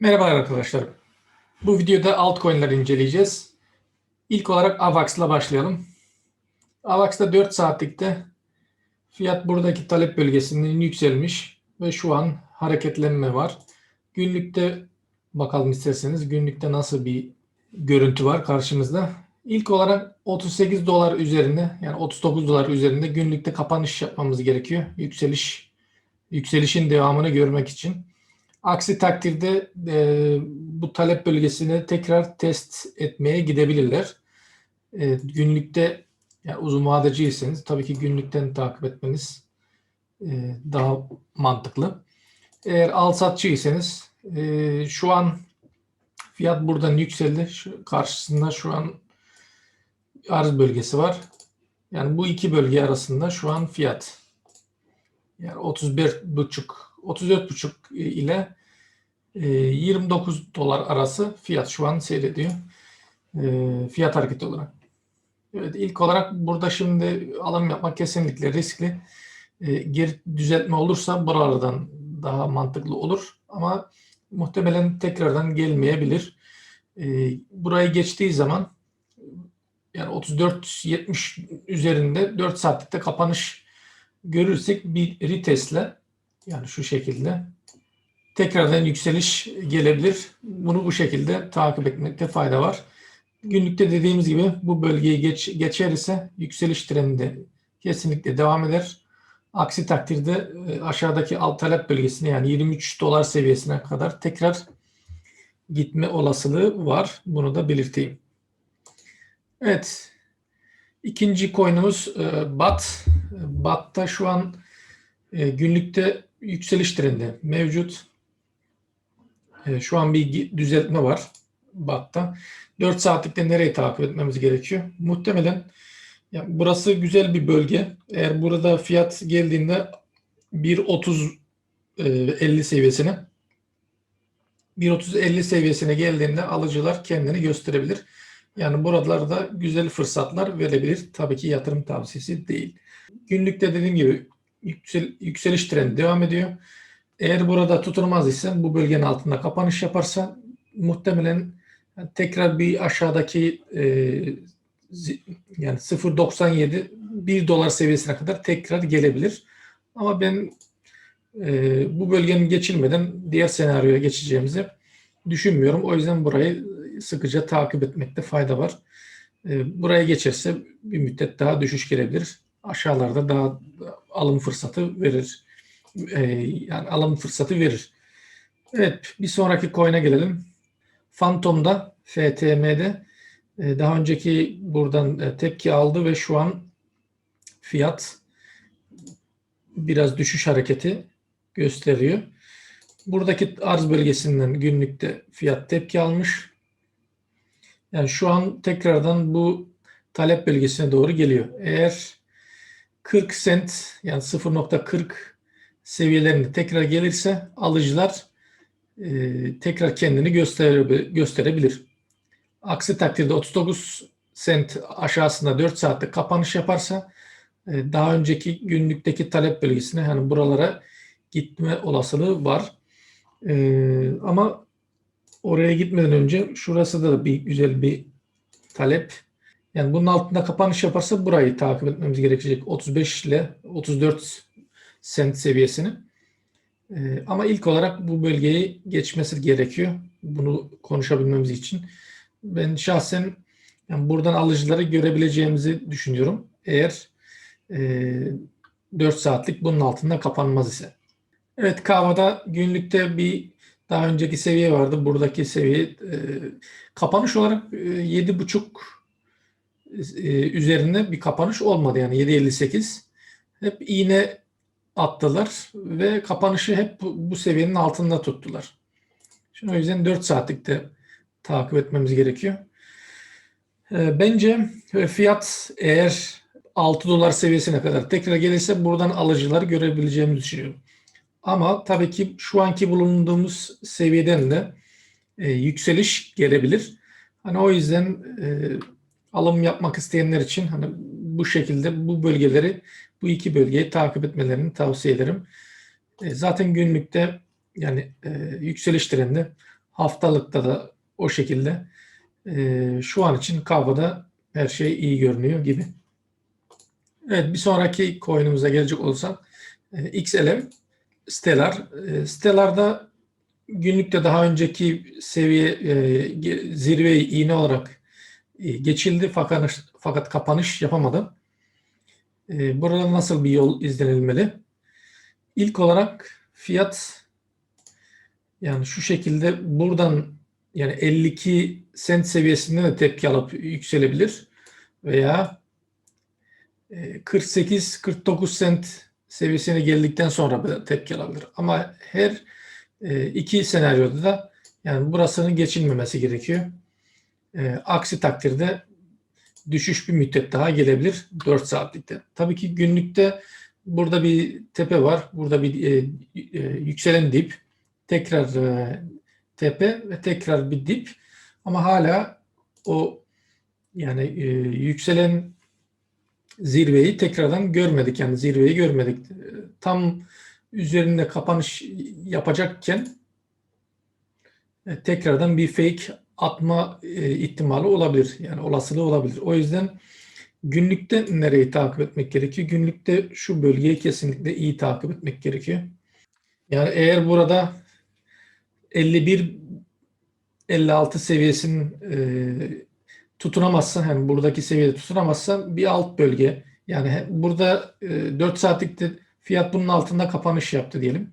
Merhaba arkadaşlar. Bu videoda altcoin'ler inceleyeceğiz. İlk olarak AVAX'la başlayalım. AVAX'ta 4 saatlikte fiyat buradaki talep bölgesinden yükselmiş ve şu an hareketlenme var. Günlükte bakalım isterseniz günlükte nasıl bir görüntü var karşımızda. İlk olarak 38 dolar üzerinde yani 39 dolar üzerinde günlükte kapanış yapmamız gerekiyor. Yükseliş yükselişin devamını görmek için. Aksi takdirde e, bu talep bölgesine tekrar test etmeye gidebilirler. E, günlükte yani uzun vadeciyseniz tabii ki günlükten takip etmeniz e, daha mantıklı. Eğer al satçıysanız e, şu an fiyat buradan yükseldi. Şu, karşısında şu an arz bölgesi var. Yani bu iki bölge arasında şu an fiyat yani 31,5 34,5 ile e, 29 dolar arası fiyat şu an seyrediyor. E, fiyat hareketi olarak. Evet ilk olarak burada şimdi alım yapmak kesinlikle riskli. E, geri düzeltme olursa buralardan daha mantıklı olur ama muhtemelen tekrardan gelmeyebilir. Burayı geçtiği zaman yani 34-70 üzerinde 4 saatlikte kapanış görürsek bir retestle yani şu şekilde tekrardan yükseliş gelebilir. Bunu bu şekilde takip etmekte fayda var. Günlükte dediğimiz gibi bu bölgeyi geç, geçer ise yükseliş trendi kesinlikle devam eder. Aksi takdirde e, aşağıdaki alt talep bölgesine yani 23 dolar seviyesine kadar tekrar gitme olasılığı var. Bunu da belirteyim. Evet. İkinci coin'umuz e, BAT. BAT'ta şu an e, günlükte yükseliş trendi mevcut. E, şu an bir düzeltme var BAT'ta. 4 saatlikte nereyi takip etmemiz gerekiyor? Muhtemelen yani burası güzel bir bölge. Eğer burada fiyat geldiğinde 1.30 50 seviyesine 1.30-50 seviyesine geldiğinde alıcılar kendini gösterebilir. Yani buralarda güzel fırsatlar verebilir. Tabii ki yatırım tavsiyesi değil. Günlükte dediğim gibi yüksel, yükseliş trendi devam ediyor. Eğer burada tutunmaz ise bu bölgenin altında kapanış yaparsa muhtemelen tekrar bir aşağıdaki e, yani 0.97 1 dolar seviyesine kadar tekrar gelebilir. Ama ben e, bu bölgenin geçilmeden diğer senaryoya geçeceğimizi düşünmüyorum. O yüzden burayı sıkıca takip etmekte fayda var. E, buraya geçerse bir müddet daha düşüş gelebilir. Aşağılarda daha alım fırsatı verir. E, yani alım fırsatı verir. Evet bir sonraki coin'e gelelim. Phantom'da FTM'de e, daha önceki buradan e, tepki aldı ve şu an fiyat biraz düşüş hareketi gösteriyor. Buradaki arz bölgesinden günlükte fiyat tepki almış. Yani şu an tekrardan bu talep bölgesine doğru geliyor. Eğer 40 sent yani 0.40 seviyelerinde tekrar gelirse alıcılar e, tekrar kendini gösterebilir. Aksi takdirde 39 sent aşağısında 4 saatte kapanış yaparsa e, daha önceki günlükteki talep bölgesine yani buralara gitme olasılığı var. E, ama oraya gitmeden önce şurası da bir güzel bir talep. Yani bunun altında kapanış yaparsa burayı takip etmemiz gerekecek. 35 ile 34 sent seviyesini. Ee, ama ilk olarak bu bölgeyi geçmesi gerekiyor. Bunu konuşabilmemiz için. Ben şahsen yani buradan alıcıları görebileceğimizi düşünüyorum. Eğer e, 4 saatlik bunun altında kapanmaz ise. Evet kahvada günlükte bir daha önceki seviye vardı. Buradaki seviye e, kapanış olarak e, 7.5 e, üzerinde bir kapanış olmadı. Yani 7.58 hep iğne attılar ve kapanışı hep bu, seviyenin altında tuttular. Şimdi o yüzden 4 saatlikte takip etmemiz gerekiyor. E, bence e, fiyat eğer 6 dolar seviyesine kadar tekrar gelirse buradan alıcıları görebileceğimizi düşünüyorum. Ama tabii ki şu anki bulunduğumuz seviyeden de e, yükseliş gelebilir. Hani o yüzden e, alım yapmak isteyenler için hani bu şekilde bu bölgeleri bu iki bölgeyi takip etmelerini tavsiye ederim. E, zaten günlükte yani e, yükseliş trendi Haftalıkta da o şekilde. Ee, şu an için kahvada her şey iyi görünüyor gibi. Evet bir sonraki coin'imize gelecek olursak e, XLM Stellar. E, Stellar'da günlükte daha önceki seviye e, zirveyi iğne olarak e, geçildi fakat fakat kapanış yapamadı. E, burada nasıl bir yol izlenilmeli? İlk olarak fiyat yani şu şekilde buradan yani 52 sent seviyesinde de tepki alıp yükselebilir veya 48-49 sent seviyesine geldikten sonra tepki alabilir. Ama her e, iki senaryoda da yani burasının geçilmemesi gerekiyor. E, aksi takdirde düşüş bir müddet daha gelebilir 4 saatlikte. Tabii ki günlükte burada bir tepe var. Burada bir e, e, yükselen dip. Tekrar e, tepe ve tekrar bir dip. Ama hala o yani e, yükselen zirveyi tekrardan görmedik. Yani zirveyi görmedik. Tam üzerinde kapanış yapacakken e, tekrardan bir fake atma e, ihtimali olabilir. Yani olasılığı olabilir. O yüzden günlükte nereyi takip etmek gerekiyor? Günlükte şu bölgeyi kesinlikle iyi takip etmek gerekiyor. Yani eğer burada 51 56 seviyesinin e, tutunamazsan hani buradaki seviyede tutunamazsan bir alt bölge yani burada e, 4 saatlikte fiyat bunun altında kapanış yaptı diyelim.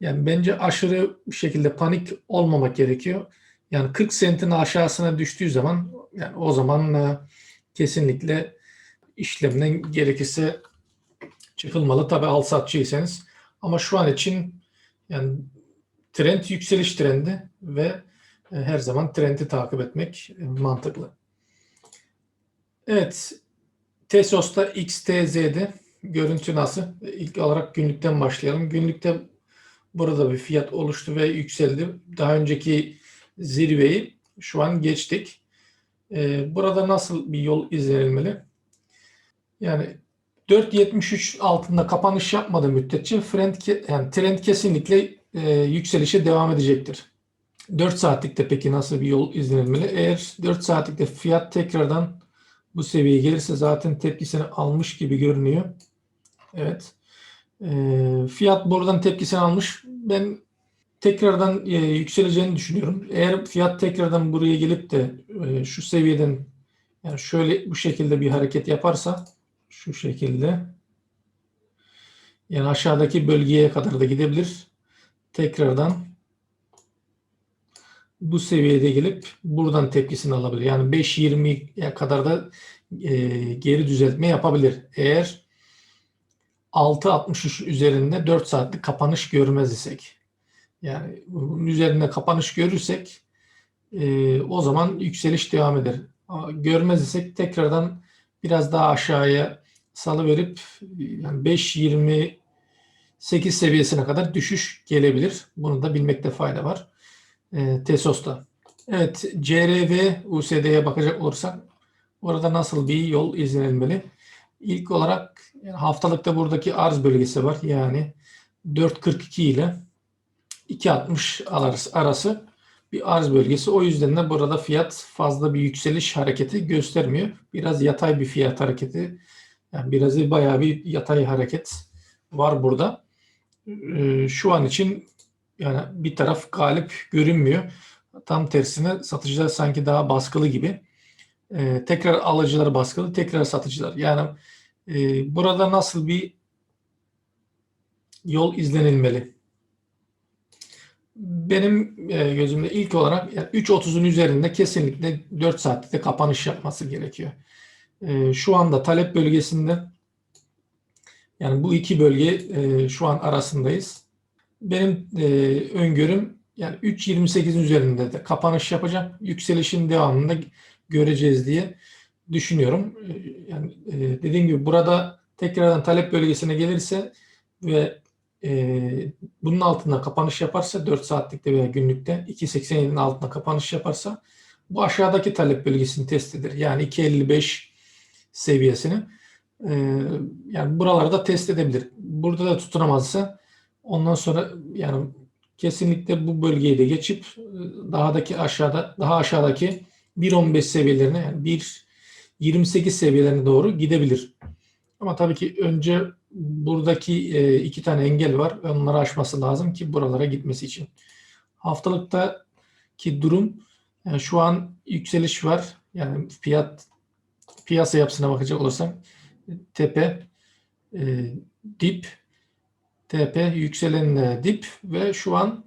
Yani bence aşırı bir şekilde panik olmamak gerekiyor. Yani 40 sentin aşağısına düştüğü zaman yani o zaman e, kesinlikle işlemden gerekirse çıkılmalı. Tabii al satçıysanız. Ama şu an için yani trend yükseliş trendi ve e, her zaman trendi takip etmek e, mantıklı. Evet. Tesos'ta XTZ'de görüntü nasıl? İlk olarak günlükten başlayalım. Günlükte burada bir fiyat oluştu ve yükseldi. Daha önceki zirveyi şu an geçtik. E, Burada nasıl bir yol izlenilmeli? Yani 4.73 altında kapanış yapmadığı müddetçe trend, yani trend kesinlikle e, yükselişe devam edecektir. 4 saatlikte peki nasıl bir yol izlenilmeli? Eğer 4 saatlikte fiyat tekrardan bu seviyeye gelirse zaten tepkisini almış gibi görünüyor. Evet. Ee, fiyat buradan tepkisini almış. Ben tekrardan e, yükseleceğini düşünüyorum. Eğer fiyat tekrardan buraya gelip de e, şu seviyeden yani şöyle bu şekilde bir hareket yaparsa şu şekilde yani aşağıdaki bölgeye kadar da gidebilir. Tekrardan bu seviyede gelip buradan tepkisini alabilir. Yani 5.20'ye kadar da e, geri düzeltme yapabilir. Eğer 6.63 üzerinde 4 saatlik kapanış görmez isek. Yani bunun üzerinde kapanış görürsek e, o zaman yükseliş devam eder. Ama görmez isek tekrardan biraz daha aşağıya salıverip yani 5.28 seviyesine kadar düşüş gelebilir. Bunu da bilmekte fayda var e, Tesos'ta. Evet, CRV USD'ye bakacak olursak orada nasıl bir yol izlenilmeli? İlk olarak haftalıkta buradaki arz bölgesi var. Yani 4.42 ile 2.60 arası, bir arz bölgesi. O yüzden de burada fiyat fazla bir yükseliş hareketi göstermiyor. Biraz yatay bir fiyat hareketi. Yani biraz bayağı bir yatay hareket var burada. Ee, şu an için yani bir taraf galip görünmüyor. Tam tersine satıcılar sanki daha baskılı gibi. Ee, tekrar alıcılar baskılı, tekrar satıcılar. Yani e, burada nasıl bir yol izlenilmeli? Benim e, gözümde ilk olarak yani 3.30'un üzerinde kesinlikle 4 saatte kapanış yapması gerekiyor. E, şu anda talep bölgesinde yani bu iki bölge e, şu an arasındayız. Benim öngörüm yani 3.28'in üzerinde de kapanış yapacak. Yükselişin devamında göreceğiz diye düşünüyorum. Yani dediğim gibi burada tekrardan talep bölgesine gelirse ve e, bunun altında kapanış yaparsa 4 saatlikte veya günlükte 2.87'nin altında kapanış yaparsa bu aşağıdaki talep bölgesini test eder. Yani 2.55 seviyesini. E, yani buralarda test edebilir. Burada da tutunamazsa ondan sonra yani kesinlikle bu bölgeyi de geçip e, dahadaki aşağıda daha aşağıdaki 1.15 seviyelerine yani 1.28 seviyelerine doğru gidebilir. Ama tabii ki önce buradaki e, iki tane engel var. Onları aşması lazım ki buralara gitmesi için. Haftalıktaki durum yani şu an yükseliş var. Yani fiyat piyasa yapısına bakacak olursam tepe e, dip tepe yükselen e, dip ve şu an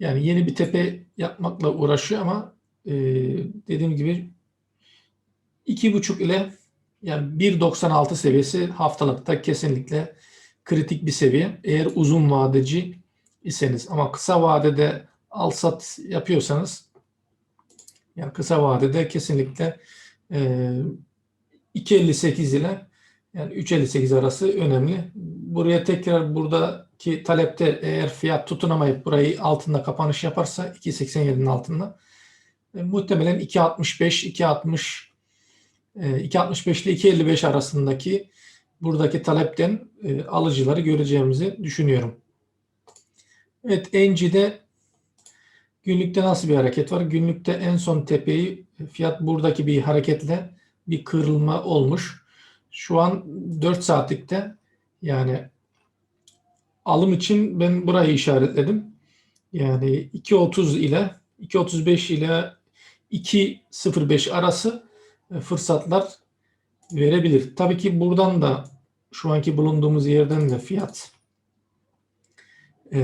yani yeni bir tepe yapmakla uğraşıyor ama e, dediğim gibi iki buçuk ile yani 1.96 seviyesi haftalıkta kesinlikle kritik bir seviye. Eğer uzun vadeci iseniz ama kısa vadede al sat yapıyorsanız yani kısa vadede kesinlikle e, 2.58 ile yani 3.58 arası önemli. Buraya tekrar buradaki talepte eğer fiyat tutunamayıp burayı altında kapanış yaparsa 2.87'nin altında e, muhtemelen 2.65 2.60 2.65 ile 2.55 arasındaki buradaki talepten e, alıcıları göreceğimizi düşünüyorum. Evet Enci'de günlükte nasıl bir hareket var? Günlükte en son tepeyi fiyat buradaki bir hareketle bir kırılma olmuş. Şu an 4 saatlikte yani alım için ben burayı işaretledim. Yani 2.30 ile 2.35 ile 2.05 arası fırsatlar verebilir. Tabii ki buradan da şu anki bulunduğumuz yerden de fiyat e,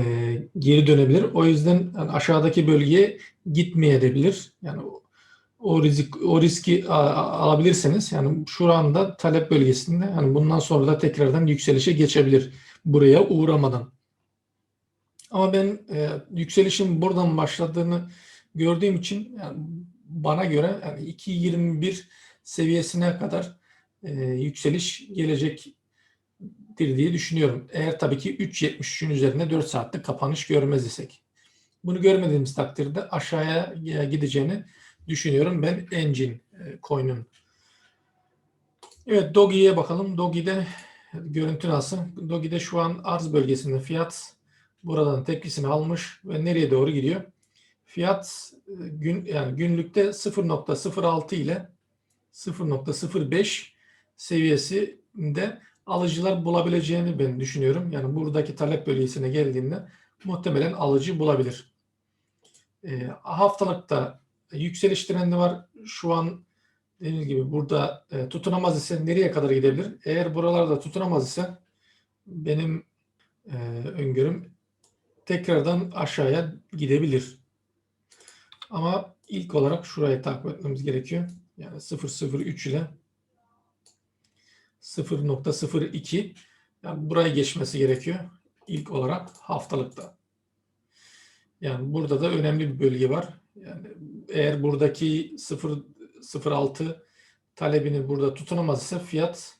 geri dönebilir. O yüzden yani aşağıdaki bölgeye gitmeyebilir. Yani o, o risk o riski alabilirseniz yani şu anda talep bölgesinde yani bundan sonra da tekrardan yükselişe geçebilir buraya uğramadan. Ama ben e, yükselişin buradan başladığını gördüğüm için yani bana göre yani 2.21 seviyesine kadar e, yükseliş gelecektir diye düşünüyorum. Eğer tabii ki 3.73'ün üzerinde 4 saatlik kapanış görmez isek. Bunu görmediğimiz takdirde aşağıya gideceğini düşünüyorum ben Engine e, coin'in. Evet Dogi'ye bakalım. Dogi'de görüntü nasıl? Dogi'de şu an arz bölgesinde fiyat buradan tepkisini almış ve nereye doğru gidiyor? Fiyat e, gün yani günlükte 0.06 ile 0.05 seviyesinde alıcılar bulabileceğini ben düşünüyorum. Yani buradaki talep bölgesine geldiğinde muhtemelen alıcı bulabilir. E, haftalıkta yükseliş trendi var. Şu an dediğim gibi burada e, tutunamaz ise nereye kadar gidebilir? Eğer buralarda tutunamaz ise benim e, öngörüm tekrardan aşağıya gidebilir. Ama ilk olarak şurayı takip etmemiz gerekiyor. Yani 0.03 ile 0.02 yani buraya geçmesi gerekiyor ilk olarak haftalıkta. Yani burada da önemli bir bölge var. Yani eğer buradaki 0.06 talebini burada tutunamaz ise fiyat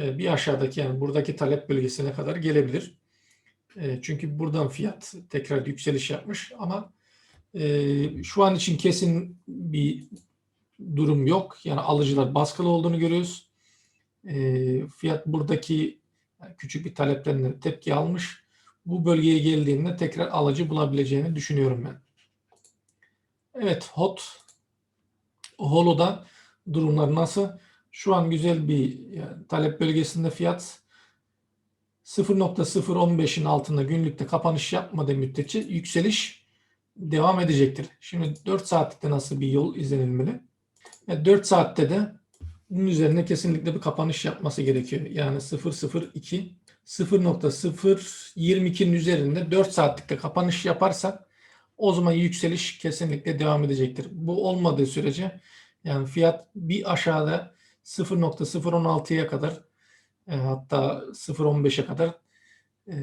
e, bir aşağıdaki yani buradaki talep bölgesine kadar gelebilir. E, çünkü buradan fiyat tekrar yükseliş yapmış ama e, şu an için kesin bir durum yok. Yani alıcılar baskılı olduğunu görüyoruz. fiyat buradaki küçük bir taleplerine tepki almış. Bu bölgeye geldiğinde tekrar alıcı bulabileceğini düşünüyorum ben. Evet HOT Holo'da durumlar nasıl? Şu an güzel bir yani, talep bölgesinde fiyat 0.015'in altında günlükte kapanış yapmadığı müddetçe yükseliş devam edecektir. Şimdi 4 saatlikte nasıl bir yol izlenilmeli? Ve 4 saatte de bunun üzerine kesinlikle bir kapanış yapması gerekiyor. Yani 002 0.022'nin üzerinde 4 saatlikte kapanış yaparsak o zaman yükseliş kesinlikle devam edecektir. Bu olmadığı sürece yani fiyat bir aşağıda 0.016'ya kadar e, hatta 0.15'e kadar e,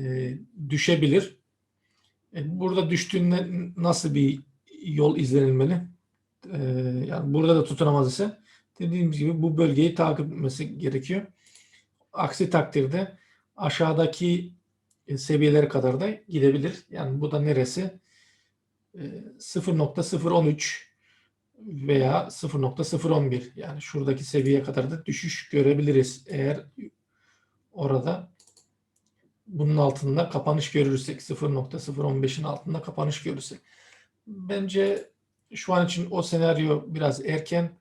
düşebilir. E, burada düştüğünde nasıl bir yol izlenilmeli? E, yani burada da tutunamaz ise dediğimiz gibi bu bölgeyi takip etmesi gerekiyor. Aksi takdirde aşağıdaki e, seviyelere kadar da gidebilir. Yani bu da neresi? 0.013 veya 0.011 yani şuradaki seviyeye kadar da düşüş görebiliriz eğer orada bunun altında kapanış görürsek 0.015'in altında kapanış görürsek bence şu an için o senaryo biraz erken.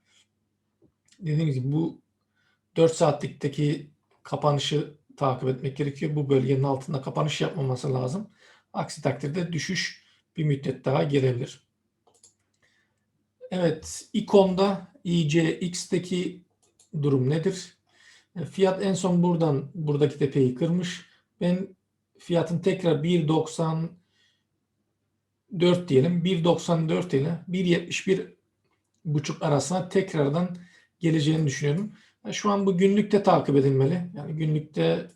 Dediğim gibi bu 4 saatlikteki kapanışı takip etmek gerekiyor. Bu bölgenin altında kapanış yapmaması lazım. Aksi takdirde düşüş bir müddet daha gelebilir. Evet, ikonda ICX'teki durum nedir? E, Fiyat en son buradan buradaki tepeyi kırmış. Ben fiyatın tekrar 1.94 diyelim. 1.94 ile 1.71 buçuk arasına tekrardan geleceğini düşünüyorum. E, Şu an bu günlükte takip edilmeli. Yani günlükte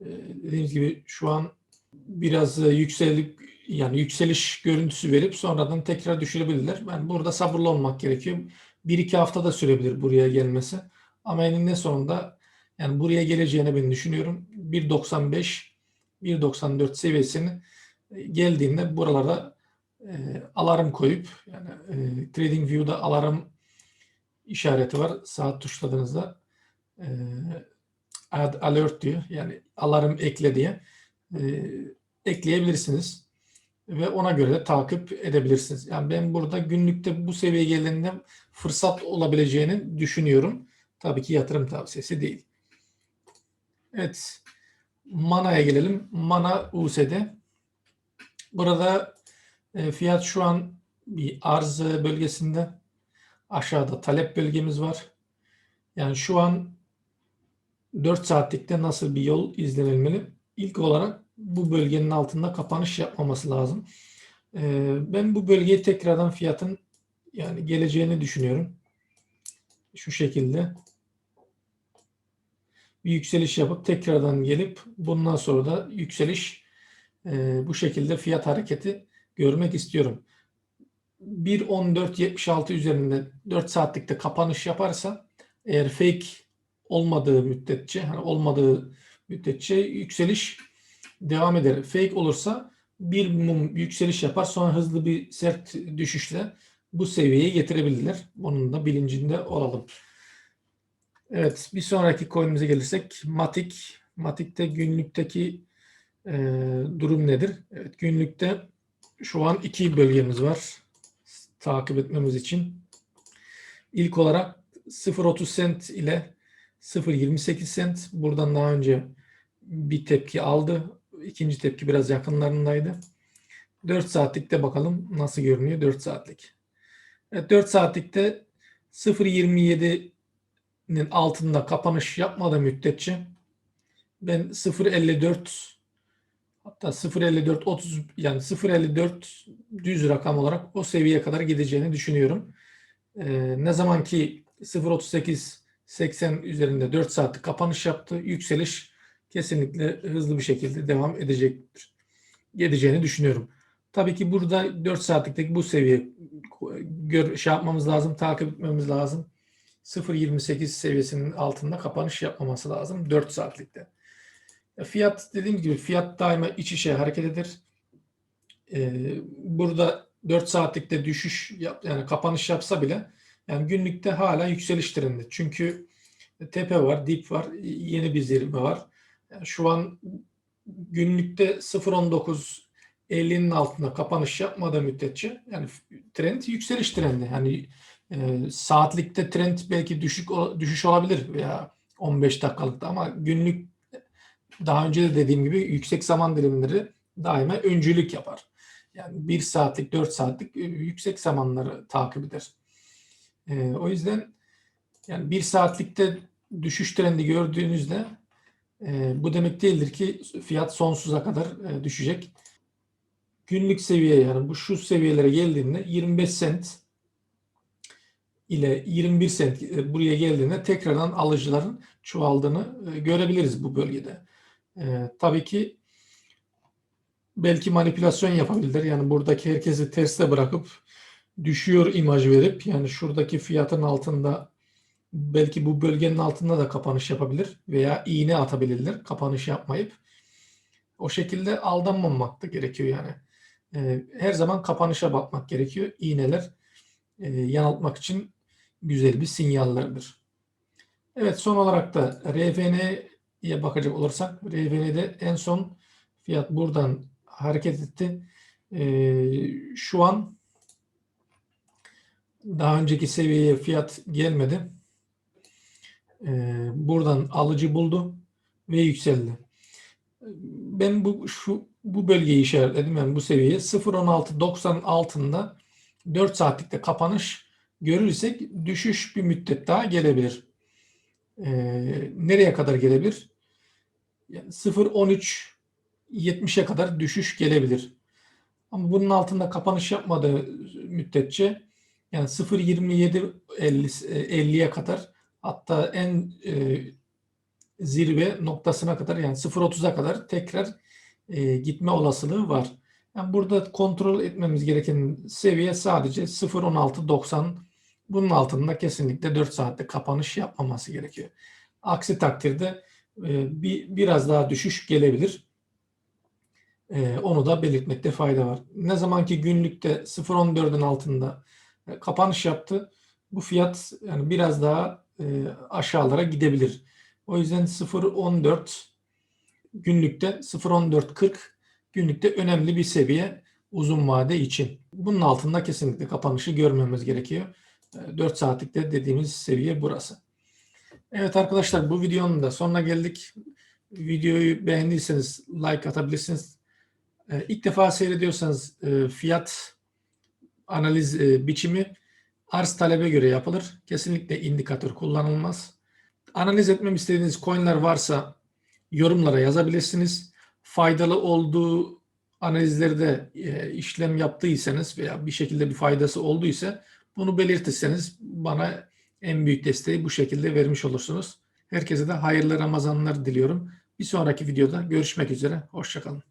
e, dediğimiz gibi şu an biraz e, yükselip yani yükseliş görüntüsü verip sonradan tekrar düşürebilirler. Yani burada sabırlı olmak gerekiyor. Bir iki hafta da sürebilir buraya gelmesi. Ama eninde sonunda yani buraya geleceğini ben düşünüyorum. 1.95 1.94 seviyesini geldiğinde buralara e, alarm koyup yani e, TradingView'da alarm işareti var. Saat tuşladığınızda e, add alert diyor. Yani alarm ekle diye e, ekleyebilirsiniz ve ona göre de takip edebilirsiniz. Yani ben burada günlükte bu seviyeye geldiğinde fırsat olabileceğini düşünüyorum. Tabii ki yatırım tavsiyesi değil. Evet. Mana'ya gelelim. Mana USD. Burada e, fiyat şu an bir arz bölgesinde. Aşağıda talep bölgemiz var. Yani şu an 4 saatlikte nasıl bir yol izlenilmeli? İlk olarak bu bölgenin altında kapanış yapmaması lazım. Ee, ben bu bölgeye tekrardan fiyatın yani geleceğini düşünüyorum. Şu şekilde bir yükseliş yapıp tekrardan gelip bundan sonra da yükseliş e, bu şekilde fiyat hareketi görmek istiyorum. 1.14.76 üzerinde 4 saatlikte kapanış yaparsa eğer fake olmadığı müddetçe hani olmadığı müddetçe yükseliş devam eder. Fake olursa bir mum yükseliş yapar sonra hızlı bir sert düşüşle bu seviyeye getirebilirler. Bunun da bilincinde olalım. Evet bir sonraki coin'imize gelirsek Matic. Matic'te günlükteki e, durum nedir? Evet günlükte şu an iki bölgemiz var takip etmemiz için. İlk olarak 0.30 sent ile 0.28 sent. Buradan daha önce bir tepki aldı. İkinci tepki biraz yakınlarındaydı. 4 saatlikte bakalım nasıl görünüyor 4 saatlik. Evet, 4 saatlikte 0.27'nin altında kapanış yapmadığı müddetçe ben 0.54 hatta 0.54 30 yani 0.54 düz rakam olarak o seviyeye kadar gideceğini düşünüyorum. Ee, ne zaman ki 0.38 80 üzerinde 4 saatlik kapanış yaptı. Yükseliş kesinlikle hızlı bir şekilde devam edecektir. Gideceğini düşünüyorum. Tabii ki burada 4 saatlikteki bu seviye gör, şey yapmamız lazım, takip etmemiz lazım. 0.28 seviyesinin altında kapanış yapmaması lazım 4 saatlikte. Fiyat dediğim gibi fiyat daima iç içe hareket eder. Ee, burada 4 saatlikte düşüş yap, yani kapanış yapsa bile yani günlükte hala yükseliş trendi. Çünkü tepe var, dip var, yeni bir zirve var. Yani şu an günlükte 0.19 50'nin altında kapanış yapmadığı müddetçe yani trend yükseliş trendi. Yani e, saatlikte trend belki düşük düşüş olabilir veya 15 dakikalıkta ama günlük daha önce de dediğim gibi yüksek zaman dilimleri daima öncülük yapar. Yani 1 saatlik, 4 saatlik yüksek zamanları takip eder. E, o yüzden yani 1 saatlikte düşüş trendi gördüğünüzde e, bu demek değildir ki fiyat sonsuza kadar e, düşecek. Günlük seviye yani bu şu seviyelere geldiğinde 25 sent ile 21 sent e, buraya geldiğinde tekrardan alıcıların çoğaldığını e, görebiliriz bu bölgede. E, tabii ki belki manipülasyon yapabilirler. Yani buradaki herkesi terste bırakıp düşüyor imaj verip yani şuradaki fiyatın altında belki bu bölgenin altında da kapanış yapabilir veya iğne atabilirler kapanış yapmayıp. O şekilde aldanmamak da gerekiyor yani. Ee, her zaman kapanışa bakmak gerekiyor. İğneler e, yanıltmak için güzel bir sinyallerdir. Evet son olarak da RFN'ye bakacak olursak RFN'de en son Fiyat buradan hareket etti. Ee, şu an daha önceki seviyeye fiyat gelmedi. Ee, buradan alıcı buldu ve yükseldi. Ben bu şu bu bölgeyi işaretledim. Yani bu seviyeyi 0.16.90 altında 4 saatlikte kapanış görürsek düşüş bir müddet daha gelebilir. Ee, nereye kadar gelebilir? Yani 0.13 70'e kadar düşüş gelebilir. Ama bunun altında kapanış yapmadığı müddetçe yani 0.27 50 50'ye kadar hatta en e, zirve noktasına kadar yani 0.30'a kadar tekrar e, gitme olasılığı var. Yani burada kontrol etmemiz gereken seviye sadece 0.16.90 bunun altında kesinlikle 4 saatte kapanış yapmaması gerekiyor. Aksi takdirde e, bir biraz daha düşüş gelebilir. E, onu da belirtmekte fayda var. Ne zamanki günlükte 0.14'ün altında e, kapanış yaptı, bu fiyat yani biraz daha e, aşağılara gidebilir. O yüzden 0.14 günlükte 0.14.40 günlükte önemli bir seviye uzun vade için. Bunun altında kesinlikle kapanışı görmemiz gerekiyor. 4 saatlikte dediğimiz seviye burası. Evet arkadaşlar bu videonun da sonuna geldik. Videoyu beğendiyseniz like atabilirsiniz. İlk defa seyrediyorsanız fiyat analiz biçimi arz talebe göre yapılır. Kesinlikle indikatör kullanılmaz. Analiz etmem istediğiniz coinler varsa yorumlara yazabilirsiniz. Faydalı olduğu analizlerde e, işlem yaptıysanız veya bir şekilde bir faydası olduysa bunu belirtirseniz bana en büyük desteği bu şekilde vermiş olursunuz. Herkese de hayırlı Ramazanlar diliyorum. Bir sonraki videoda görüşmek üzere. Hoşçakalın.